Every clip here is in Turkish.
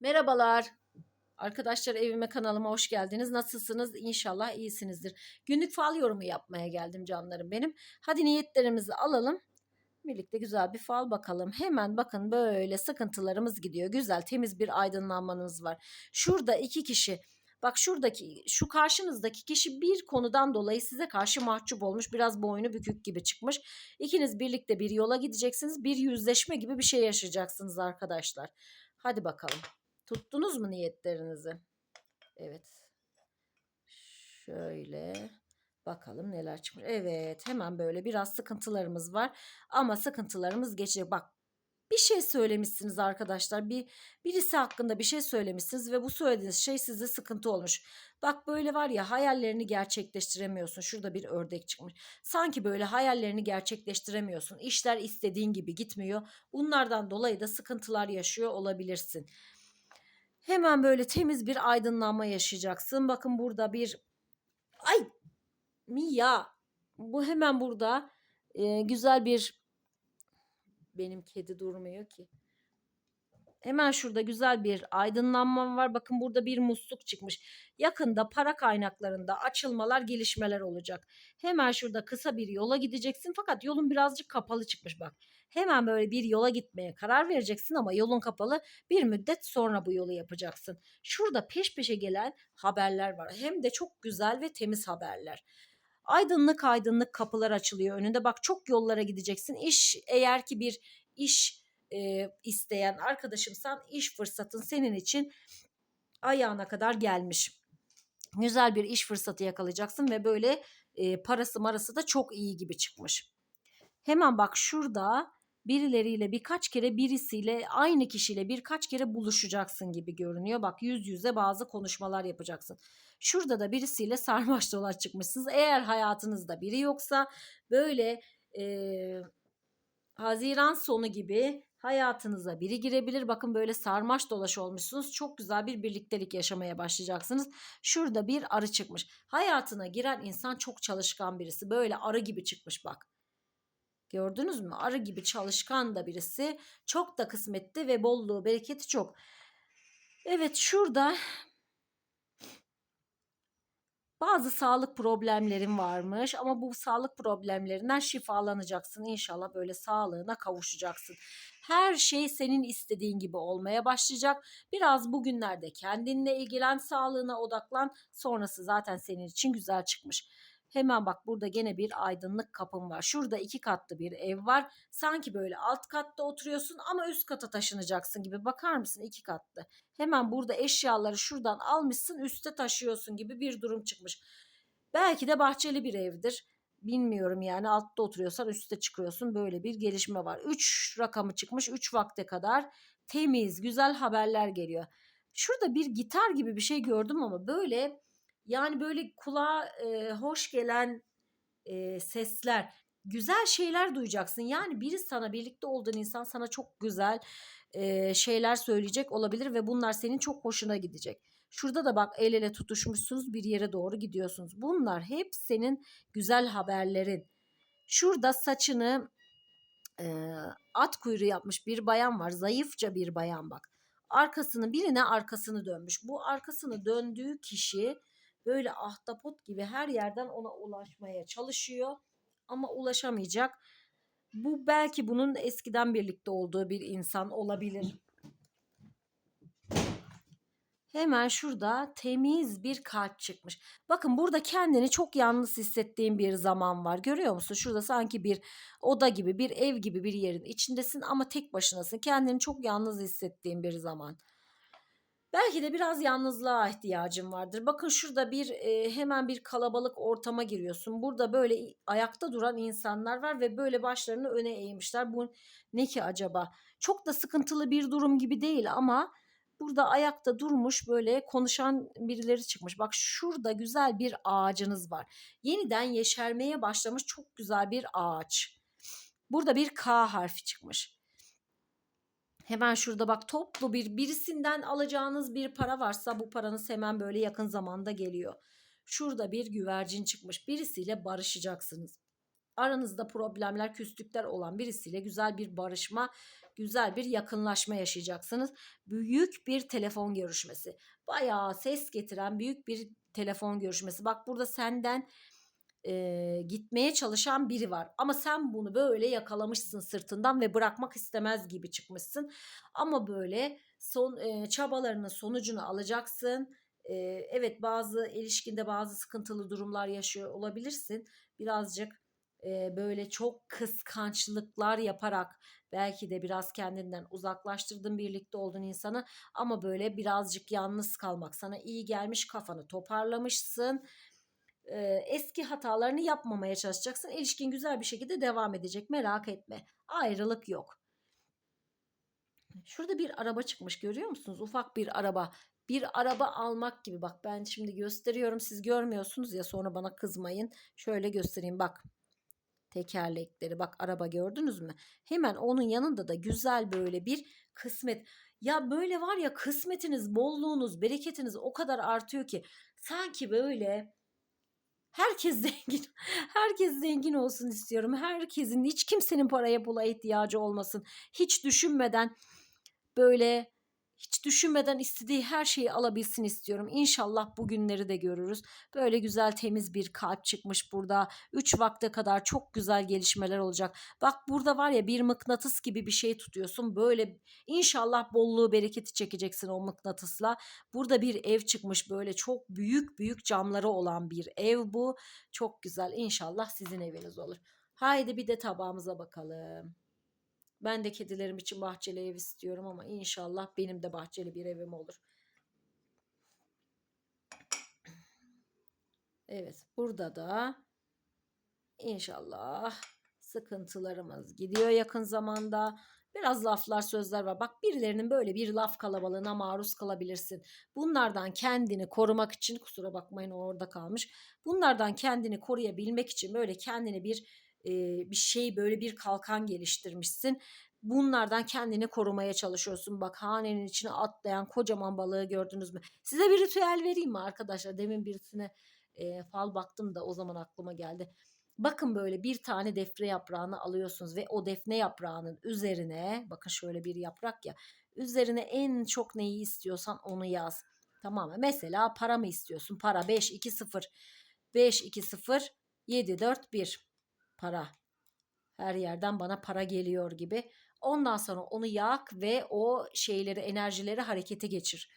Merhabalar. Arkadaşlar evime kanalıma hoş geldiniz. Nasılsınız? İnşallah iyisinizdir. Günlük fal yorumu yapmaya geldim canlarım benim. Hadi niyetlerimizi alalım. Birlikte güzel bir fal bakalım. Hemen bakın böyle sıkıntılarımız gidiyor. Güzel temiz bir aydınlanmanız var. Şurada iki kişi Bak şuradaki şu karşınızdaki kişi bir konudan dolayı size karşı mahcup olmuş. Biraz boynu bükük gibi çıkmış. İkiniz birlikte bir yola gideceksiniz. Bir yüzleşme gibi bir şey yaşayacaksınız arkadaşlar. Hadi bakalım. Tuttunuz mu niyetlerinizi? Evet. Şöyle bakalım neler çıkmış. Evet hemen böyle biraz sıkıntılarımız var. Ama sıkıntılarımız geçecek. Bak bir şey söylemişsiniz arkadaşlar. Bir birisi hakkında bir şey söylemişsiniz ve bu söylediğiniz şey size sıkıntı olmuş. Bak böyle var ya hayallerini gerçekleştiremiyorsun. Şurada bir ördek çıkmış. Sanki böyle hayallerini gerçekleştiremiyorsun. İşler istediğin gibi gitmiyor. Bunlardan dolayı da sıkıntılar yaşıyor olabilirsin. Hemen böyle temiz bir aydınlanma yaşayacaksın. Bakın burada bir ay Mia bu hemen burada e, güzel bir benim kedi durmuyor ki. Hemen şurada güzel bir aydınlanma var. Bakın burada bir musluk çıkmış. Yakında para kaynaklarında açılmalar, gelişmeler olacak. Hemen şurada kısa bir yola gideceksin fakat yolun birazcık kapalı çıkmış bak. Hemen böyle bir yola gitmeye karar vereceksin ama yolun kapalı. Bir müddet sonra bu yolu yapacaksın. Şurada peş peşe gelen haberler var. Hem de çok güzel ve temiz haberler. Aydınlık aydınlık kapılar açılıyor önünde. Bak çok yollara gideceksin. İş eğer ki bir iş e, isteyen arkadaşımsan iş fırsatın senin için ayağına kadar gelmiş. Güzel bir iş fırsatı yakalayacaksın ve böyle e, parası marası da çok iyi gibi çıkmış. Hemen bak şurada birileriyle birkaç kere birisiyle aynı kişiyle birkaç kere buluşacaksın gibi görünüyor. Bak yüz yüze bazı konuşmalar yapacaksın. Şurada da birisiyle sarmaş dolaş çıkmışsınız. Eğer hayatınızda biri yoksa böyle e, Haziran sonu gibi hayatınıza biri girebilir. Bakın böyle sarmaş dolaş olmuşsunuz. Çok güzel bir birliktelik yaşamaya başlayacaksınız. Şurada bir arı çıkmış. Hayatına giren insan çok çalışkan birisi. Böyle arı gibi çıkmış bak. Gördünüz mü? Arı gibi çalışkan da birisi. Çok da kısmetli ve bolluğu, bereketi çok. Evet şurada bazı sağlık problemlerin varmış ama bu sağlık problemlerinden şifalanacaksın. İnşallah böyle sağlığına kavuşacaksın. Her şey senin istediğin gibi olmaya başlayacak. Biraz bugünlerde kendinle ilgilen, sağlığına odaklan. Sonrası zaten senin için güzel çıkmış. Hemen bak burada gene bir aydınlık kapım var. Şurada iki katlı bir ev var. Sanki böyle alt katta oturuyorsun ama üst kata taşınacaksın gibi. Bakar mısın iki katlı. Hemen burada eşyaları şuradan almışsın üste taşıyorsun gibi bir durum çıkmış. Belki de bahçeli bir evdir. Bilmiyorum yani altta oturuyorsan üstte çıkıyorsun. Böyle bir gelişme var. 3 rakamı çıkmış 3 vakte kadar temiz güzel haberler geliyor. Şurada bir gitar gibi bir şey gördüm ama böyle yani böyle kulağa e, hoş gelen e, sesler, güzel şeyler duyacaksın. Yani biri sana birlikte olduğun insan sana çok güzel e, şeyler söyleyecek olabilir ve bunlar senin çok hoşuna gidecek. Şurada da bak el ele tutuşmuşsunuz bir yere doğru gidiyorsunuz. Bunlar hep senin güzel haberlerin. Şurada saçını e, at kuyruğu yapmış bir bayan var. Zayıfça bir bayan bak. Arkasını birine arkasını dönmüş. Bu arkasını döndüğü kişi böyle ahtapot gibi her yerden ona ulaşmaya çalışıyor ama ulaşamayacak. Bu belki bunun eskiden birlikte olduğu bir insan olabilir. Hemen şurada temiz bir kalp çıkmış. Bakın burada kendini çok yalnız hissettiğin bir zaman var. Görüyor musun? Şurada sanki bir oda gibi, bir ev gibi bir yerin içindesin ama tek başınasın. Kendini çok yalnız hissettiğin bir zaman. Belki de biraz yalnızlığa ihtiyacın vardır. Bakın şurada bir e, hemen bir kalabalık ortama giriyorsun. Burada böyle ayakta duran insanlar var ve böyle başlarını öne eğmişler. Bu ne ki acaba? Çok da sıkıntılı bir durum gibi değil ama burada ayakta durmuş böyle konuşan birileri çıkmış. Bak şurada güzel bir ağacınız var. Yeniden yeşermeye başlamış çok güzel bir ağaç. Burada bir K harfi çıkmış. Hemen şurada bak toplu bir birisinden alacağınız bir para varsa bu paranız hemen böyle yakın zamanda geliyor. Şurada bir güvercin çıkmış. Birisiyle barışacaksınız. Aranızda problemler, küslükler olan birisiyle güzel bir barışma güzel bir yakınlaşma yaşayacaksınız. Büyük bir telefon görüşmesi. Bayağı ses getiren büyük bir telefon görüşmesi. Bak burada senden e, gitmeye çalışan biri var. Ama sen bunu böyle yakalamışsın sırtından ve bırakmak istemez gibi çıkmışsın. Ama böyle son e, çabalarının sonucunu alacaksın. E, evet bazı ilişkinde bazı sıkıntılı durumlar yaşıyor olabilirsin. Birazcık e, böyle çok kıskançlıklar yaparak belki de biraz kendinden uzaklaştırdın birlikte olduğun insanı ama böyle birazcık yalnız kalmak sana iyi gelmiş kafanı toparlamışsın e, eski hatalarını yapmamaya çalışacaksın. İlişkin güzel bir şekilde devam edecek. Merak etme. Ayrılık yok. Şurada bir araba çıkmış görüyor musunuz? Ufak bir araba. Bir araba almak gibi. Bak ben şimdi gösteriyorum. Siz görmüyorsunuz ya sonra bana kızmayın. Şöyle göstereyim bak. Tekerlekleri bak araba gördünüz mü? Hemen onun yanında da güzel böyle bir kısmet. Ya böyle var ya kısmetiniz, bolluğunuz, bereketiniz o kadar artıyor ki sanki böyle Herkes zengin. Herkes zengin olsun istiyorum. Herkesin hiç kimsenin paraya pula ihtiyacı olmasın. Hiç düşünmeden böyle hiç düşünmeden istediği her şeyi alabilsin istiyorum. İnşallah bu günleri de görürüz. Böyle güzel temiz bir kalp çıkmış burada. 3 vakte kadar çok güzel gelişmeler olacak. Bak burada var ya bir mıknatıs gibi bir şey tutuyorsun. Böyle inşallah bolluğu bereketi çekeceksin o mıknatısla. Burada bir ev çıkmış böyle çok büyük büyük camları olan bir ev bu. Çok güzel. İnşallah sizin eviniz olur. Haydi bir de tabağımıza bakalım. Ben de kedilerim için bahçeli ev istiyorum ama inşallah benim de bahçeli bir evim olur. Evet burada da inşallah sıkıntılarımız gidiyor yakın zamanda. Biraz laflar sözler var. Bak birilerinin böyle bir laf kalabalığına maruz kalabilirsin. Bunlardan kendini korumak için kusura bakmayın orada kalmış. Bunlardan kendini koruyabilmek için böyle kendini bir e, bir şey böyle bir kalkan geliştirmişsin. Bunlardan kendini korumaya çalışıyorsun. Bak hanenin içine atlayan kocaman balığı gördünüz mü? Size bir ritüel vereyim mi arkadaşlar? Demin birisine e, fal baktım da o zaman aklıma geldi. Bakın böyle bir tane defne yaprağını alıyorsunuz ve o defne yaprağının üzerine bakın şöyle bir yaprak ya üzerine en çok neyi istiyorsan onu yaz. Tamam mı? Mesela para mı istiyorsun? Para 5 2 0 5 2 0 7 4 1 para. Her yerden bana para geliyor gibi. Ondan sonra onu yak ve o şeyleri, enerjileri harekete geçir.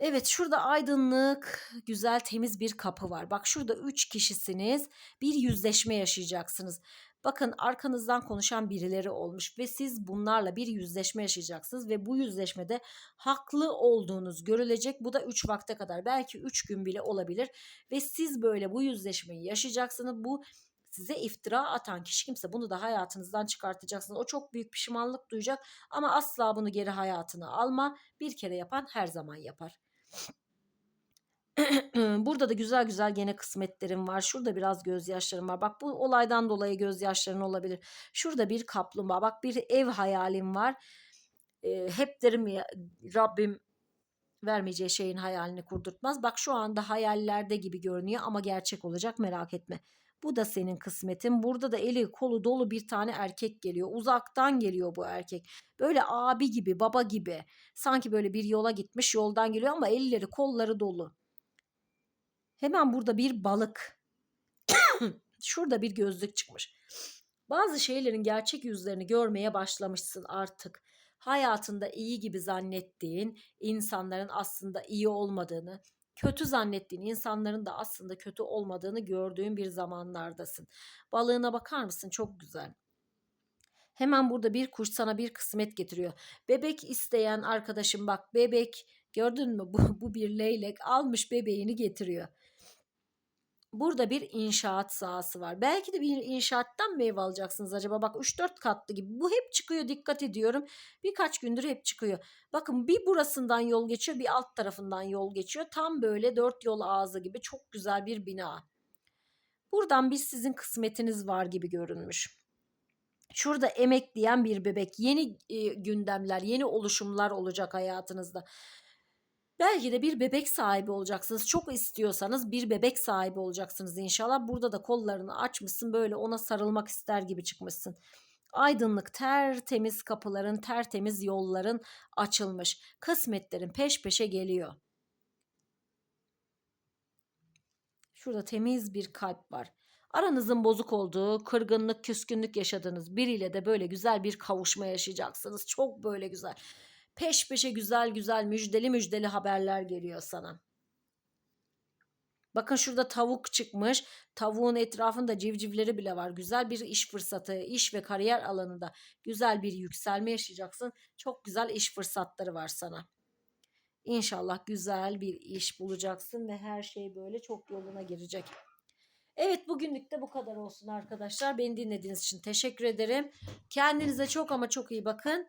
Evet şurada aydınlık, güzel, temiz bir kapı var. Bak şurada üç kişisiniz. Bir yüzleşme yaşayacaksınız. Bakın arkanızdan konuşan birileri olmuş ve siz bunlarla bir yüzleşme yaşayacaksınız ve bu yüzleşmede haklı olduğunuz görülecek. Bu da 3 vakte kadar belki 3 gün bile olabilir ve siz böyle bu yüzleşmeyi yaşayacaksınız. Bu size iftira atan kişi kimse bunu da hayatınızdan çıkartacaksınız. O çok büyük pişmanlık duyacak ama asla bunu geri hayatına alma. Bir kere yapan her zaman yapar. Burada da güzel güzel gene kısmetlerim var. Şurada biraz gözyaşlarım var. Bak bu olaydan dolayı gözyaşların olabilir. Şurada bir kaplumbağa. Bak bir ev hayalim var. E, hep derim ya Rabbim vermeyeceği şeyin hayalini kurdurtmaz. Bak şu anda hayallerde gibi görünüyor ama gerçek olacak merak etme. Bu da senin kısmetin. Burada da eli kolu dolu bir tane erkek geliyor. Uzaktan geliyor bu erkek. Böyle abi gibi, baba gibi. Sanki böyle bir yola gitmiş, yoldan geliyor ama elleri, kolları dolu. Hemen burada bir balık. Şurada bir gözlük çıkmış. Bazı şeylerin gerçek yüzlerini görmeye başlamışsın artık. Hayatında iyi gibi zannettiğin insanların aslında iyi olmadığını, kötü zannettiğin insanların da aslında kötü olmadığını gördüğün bir zamanlardasın. Balığına bakar mısın? Çok güzel. Hemen burada bir kuş sana bir kısmet getiriyor. Bebek isteyen arkadaşım bak bebek gördün mü bu, bu bir leylek almış bebeğini getiriyor. Burada bir inşaat sahası var. Belki de bir inşaattan meyve alacaksınız acaba. Bak 3-4 katlı gibi. Bu hep çıkıyor dikkat ediyorum. Birkaç gündür hep çıkıyor. Bakın bir burasından yol geçiyor bir alt tarafından yol geçiyor. Tam böyle dört yol ağzı gibi çok güzel bir bina. Buradan bir sizin kısmetiniz var gibi görünmüş. Şurada emekleyen bir bebek. Yeni e, gündemler, yeni oluşumlar olacak hayatınızda. Belki de bir bebek sahibi olacaksınız. Çok istiyorsanız bir bebek sahibi olacaksınız inşallah. Burada da kollarını açmışsın böyle ona sarılmak ister gibi çıkmışsın. Aydınlık tertemiz kapıların, tertemiz yolların açılmış. Kısmetlerin peş peşe geliyor. Şurada temiz bir kalp var. Aranızın bozuk olduğu, kırgınlık, küskünlük yaşadığınız biriyle de böyle güzel bir kavuşma yaşayacaksınız. Çok böyle güzel. Peş peşe güzel güzel müjdeli müjdeli haberler geliyor sana. Bakın şurada tavuk çıkmış. Tavuğun etrafında civcivleri bile var. Güzel bir iş fırsatı, iş ve kariyer alanında güzel bir yükselme yaşayacaksın. Çok güzel iş fırsatları var sana. İnşallah güzel bir iş bulacaksın ve her şey böyle çok yoluna girecek. Evet bugünlük de bu kadar olsun arkadaşlar. Beni dinlediğiniz için teşekkür ederim. Kendinize çok ama çok iyi bakın.